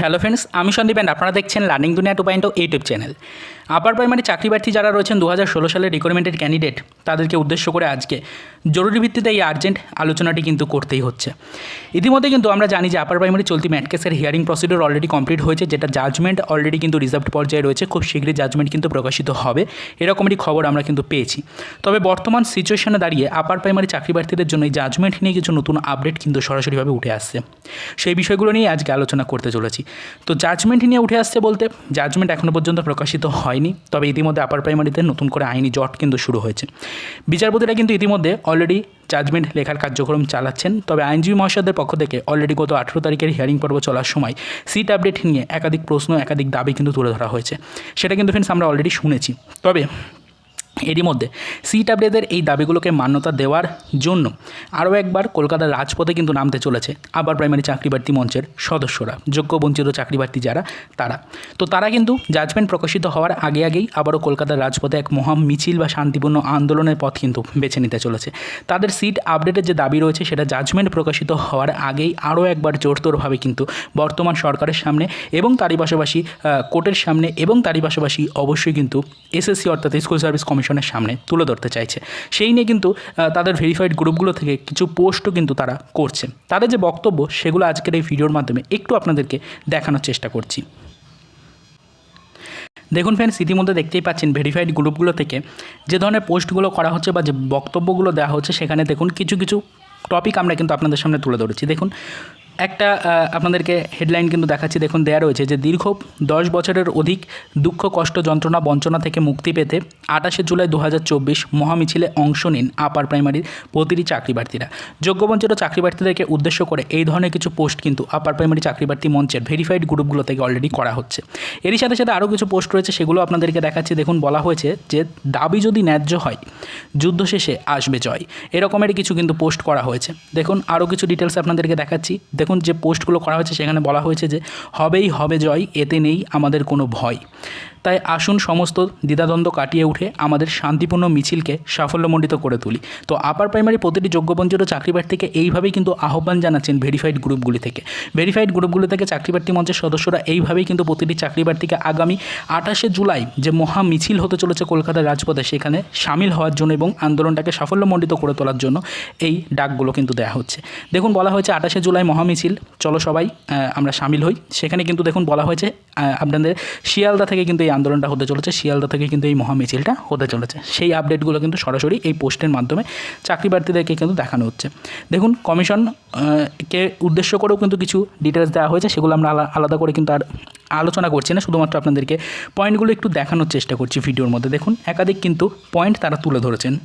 Hello friends আমি Sandeep and আপনারা দেখছেন learning Duniya two point YouTube channel upper primary চাকরি প্রার্থী যারা রয়েছেন দু হাজার ষোলো সালের রিক্রুটমেন্টের ক্যান্ডিডেট তাদেরকে উদ্দেশ্য করে আজকে জরুরি ভিত্তিতে এই আর্জেন্ট আলোচনাটি কিন্তু করতেই হচ্ছে। ইতিমধ্যে কিন্তু আমরা জানি যে আপার প্রাইমারি চলতি ম্যাটকেসের হিয়ারিং প্রসিডিওর অলরেডি কমপ্লিট হয়েছে, যেটা জাজমেন্ট অলরেডি কিন্তু রিজার্ভ পর্যায়ে রয়েছে, খুব শীঘ্রই জাজমেন্ট কিন্তু প্রকাশিত হবে এরকমই খবর আমরা কিন্তু পেয়েছি। তবে বর্তমান সিচুয়েশনে দাঁড়িয়ে আপার প্রাইমারি চাকরি প্রার্থীদের জন্য এই জাজমেন্ট নিয়ে কিছু নতুন আপডেট কিন্তু সরাসরিভাবে উঠে আসছে। সেই বিষয়গুলো নিয়ে আজকে আলোচনা করতে চলেছি। তো জাজমেন্ট নিয়ে উঠে আসছে বলতে জাজমেন্ট এখনও পর্যন্ত প্রকাশিত হয়নি। তবে ইতিমধ্যে আপার প্রাইমারিতে নতুন করে আইনি জট কিন্তু শুরু হয়েছে। বিচারপতিরা কিন্তু ইতিমধ্যে অলরেডি জাজমেন্ট লেখার কার্যক্রম চালাচ্ছেন। তবে আইনজীবী মহাশয়দের পক্ষ থেকে অলরেডি গত আঠেরো তারিখের হিয়ারিং পর্ব চলার সময় সিট আপডেট নিয়ে একাধিক প্রশ্ন, একাধিক দাবি কিন্তু তুলে ধরা হয়েছে। সেটা কিন্তু ফ্রেন্ডস আমরা অলরেডি শুনেছি। তবে এরই মধ্যে আপডেটের এই দাবিগুলোকে মান্যতা দেওয়ার জন্য আরও একবার কলকাতার রাজপথে কিন্তু নামতে চলেছে আবার প্রাইমারি চাকরি প্রার্থী মঞ্চের সদস্যরা যোগ্য বঞ্চিত চাকরি প্রার্থী যারা, তারা। তো তারা কিন্তু জাজমেন্ট প্রকাশিত হওয়ার আগে আগেই আবারও কলকাতার রাজপথে এক মহাম মিছিল বা শান্তিপূর্ণ আন্দোলনের পথ কিন্তু বেছে নিতে চলেছে। তাদের সিট আপডেটের যে দাবি রয়েছে, সেটা জাজমেন্ট প্রকাশিত হওয়ার আগেই আরও একবার জোরতোরভাবে কিন্তু বর্তমান সরকারের সামনে এবং তারই পাশাপাশি কোর্টের সামনে এবং তারই পাশাপাশি অবশ্যই কিন্তু এসএসসি অর্থাৎ স্কুল সার্ভিস কমিশনের সামনে তুলে ধরতে চাইছে। সেই নিয়ে কিন্তু তাদের ভেরিফাইড গ্রুপগুলো থেকে কিছু পোস্টও কিন্তু তারা করছে। তাদের যে বক্তব্য, সেগুলো আজকের এই ভিডিওর মাধ্যমে একটু আপনাদেরকে দেখানোর চেষ্টা করছি। দেখুন ফ্রেন্ডস ইতিমধ্যে দেখতেই পাচ্ছেন ভেরিফাইড গ্রুপগুলো থেকে যে ধরনের পোস্টগুলো করা হচ্ছে বা যে বক্তব্যগুলো দেওয়া হচ্ছে, সেখানে দেখুন কিছু কিছু টপিক আমরা কিন্তু আপনাদের সামনে তুলে ধরেছি। দেখুন একটা আপনাদেরকে হেডলাইন কিন্তু দেখাচ্ছি। দেখুন, দেয়া রয়েছে যে দীর্ঘ দশ বছরের অধিক দুঃখ, কষ্ট, যন্ত্রণা, বঞ্চনা থেকে মুক্তি পেতে আঠাশে জুলাই দু হাজার চব্বিশ মহামিছিলে অংশ নিন আপার প্রাইমারির প্রতিটি চাকরি প্রার্থীরা যোগ্যবঞ্চিত চাকরি প্রার্থীদেরকে উদ্দেশ্য করে এই ধরনের কিছু পোস্ট কিন্তু আপার প্রাইমারি চাকরি প্রার্থী মঞ্চের ভেরিফাইড গ্রুপগুলো থেকে অলরেডি করা হচ্ছে। এরই সাথে সাথে আরও কিছু পোস্ট রয়েছে, সেগুলো আপনাদেরকে দেখাচ্ছি। দেখুন, বলা হয়েছে যে দাবি যদি ন্যায্য হয়, যুদ্ধ শেষে আসবে জয়। এরকমেরই কিছু কিন্তু পোস্ট করা হয়েছে। দেখুন, আরও কিছু ডিটেলস আপনাদেরকে দেখাচ্ছি। দেখুন যে পোস্টগুলো করা হয়েছে, সেখানে বলা হয়েছে যে হবেই হবে জয়, এতে নেই আমাদের কোনো ভয়। তাই আসুন সমস্ত দ্বিধাদ্বন্দ্ব কাটিয়ে উঠে আমাদের শান্তিপূর্ণ মিছিলকে সাফল্যমণ্ডিত করে তুলি। তো আপার প্রাইমারি প্রতিটি যোগ্যবঞ্চিত চাকরি প্রার্থীকে এইভাবেই কিন্তু আহ্বান জানাচ্ছেন ভেরিফাইড গ্রুপগুলি থেকে। ভেরিফাইড গ্রুপগুলি থেকে চাকরি প্রার্থী মঞ্চের সদস্যরা এইভাবেই কিন্তু প্রতিটি চাকরি প্রার্থীকে আগামী আঠাশে জুলাই যে মহা মিছিল হতে চলেছে কলকাতার রাজপথে, সেখানে সামিল হওয়ার জন্য এবং আন্দোলনটাকে সাফল্যমণ্ডিত করে তোলার জন্য এই ডাকগুলো কিন্তু দেওয়া হচ্ছে। দেখুন বলা হয়েছে আঠাশে জুলাই মহামিছিল চলো সবাই আমরা সামিল হই। সেখানে কিন্তু দেখুন বলা হয়েছে আপনাদের শিয়ালদা থেকে কিন্তু এই আন্দোলনটা হতে চলেছে, শিয়ালদা থেকে কিন্তু এই মহামিছিলটা হতে চলেছে। সেই আপডেটগুলো কিন্তু সরাসরি এই পোস্টের মাধ্যমে চাকরি প্রার্থীদেরকে কিন্তু দেখানো হচ্ছে। দেখুন, কমিশন কে উদ্দেশ্য করেও কিন্তু কিছু ডিটেলস দেওয়া হয়েছে, সেগুলো আমরা আলা- আলাদা করে কিন্তু আর আলোচনা করছি না, শুধুমাত্র আপনাদেরকে পয়েন্টগুলো একটু দেখানোর চেষ্টা করছি ভিডিওর মধ্যে। দেখুন, একাধিক কিন্তু পয়েন্ট তারা তুলে ধরেছেন।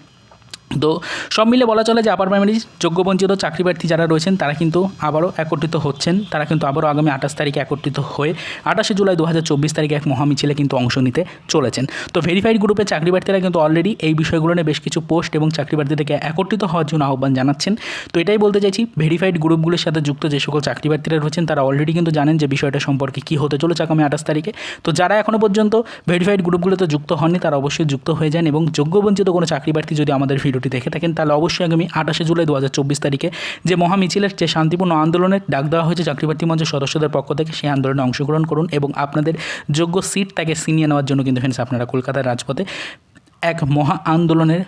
তো সব মিলে বলা চলে যে আপার প্রাইমারি যোগ্যবঞ্চিত চাকরি প্রার্থী যারা রয়েছেন, তারা কিন্তু আবারও একত্রিত হচ্ছেন। তারা কিন্তু আবারও আগামী আঠাশ তারিখে একত্রিত হয়ে আঠাশে জুলাই দু হাজার চব্বিশ তারিখে এক মহামিছিলে কিন্তু অংশ নিতে চলেছেন। তো ভেরিফাইড গ্রুপের চাকরি প্রার্থীরা কিন্তু অলরেডি এই বিষয়গুলো নিয়ে বেশ কিছু পোস্ট এবং চাকরি প্রার্থীদেরকে একত্রিত হওয়ার জন্য আহ্বান জানাচ্ছেন। তো এটাই বলতে চাইছি ভেরিফাইড গ্রুপগুলোর সাথে যুক্ত যে সকল চাকরি প্রার্থীরা রয়েছেন, তারা অলরেডি কিন্তু জানেন যে বিষয়টা সম্পর্কে কী হতে চলেছে আগামী আঠাশ তারিখে। তো যারা এখনও পর্যন্ত ভেরিফাইড গ্রুপগুলোতে যুক্ত হননি, তারা অবশ্যই যুক্ত হয়ে যান এবং যোগ্যবঞ্চিত কোনো চাকরি প্রার্থী যদি আমাদের ভিডিওটি দেখে থাকেন, তাহলে অবশ্যই আগামী আঠাশে জুলাই দু হাজার চব্বিশ তারিখে যে মহামিছিলের যে শান্তিপূর্ণ আন্দোলনের ডাক দেওয়া হয়েছে চাকরি প্রার্থী মঞ্চের সদস্যদের পক্ষ থেকে, সেই আন্দোলনে অংশগ্রহণ করুন এবং আপনাদের যোগ্য সিট তাকে সিনিয়ে নেওয়ার জন্য কিন্তু ফ্রেন্ডস আপনারা কলকাতার রাজপথে এক মহা আন্দোলনের,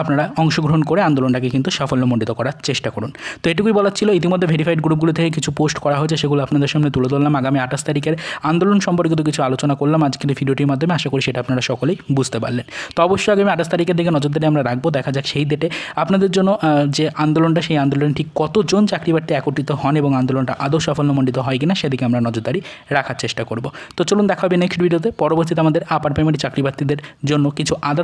আপনারা অংশগ্রহণ করে আন্দোলনটাকে কিন্তু সাফল্যমণ্ডিত করার চেষ্টা করুন। তো এটুকুই বলার ছিল, ইতিমধ্যে ভেরিফাইড গ্রুপগুলো থেকে কিছু পোস্ট করা হয়েছে, সেগুলো আপনাদের সামনে তুলে ধরলাম। আগামী আঠাশ তারিখের আন্দোলন সম্পর্কিত কিছু আলোচনা করলাম। আজকের ভিডিওটির মাধ্যমে আশা করি সেটা আপনারা সকলেই বুঝতে পারলেন। তো অবশ্যই আগামী আঠাশ তারিখের দিকে নজরদারি আমরা রাখব। দেখা যাক সেই ডেটে আপনাদের জন্য যে আন্দোলনটা, সেই আন্দোলনে ঠিক কতজন চাকরি প্রার্থী একত্রিত হন এবং আন্দোলনটা আদৌ সাফল্যমণ্ডিত হয় কিনা, সেদিকে আমরা নজরদারি রাখার চেষ্টা করব। তো চলুন দেখা হবে নেক্সট ভিডিওতে পরবর্তীতে আমাদের আপার প্রাইমারি চাকরি জন্য কিছু আদার্স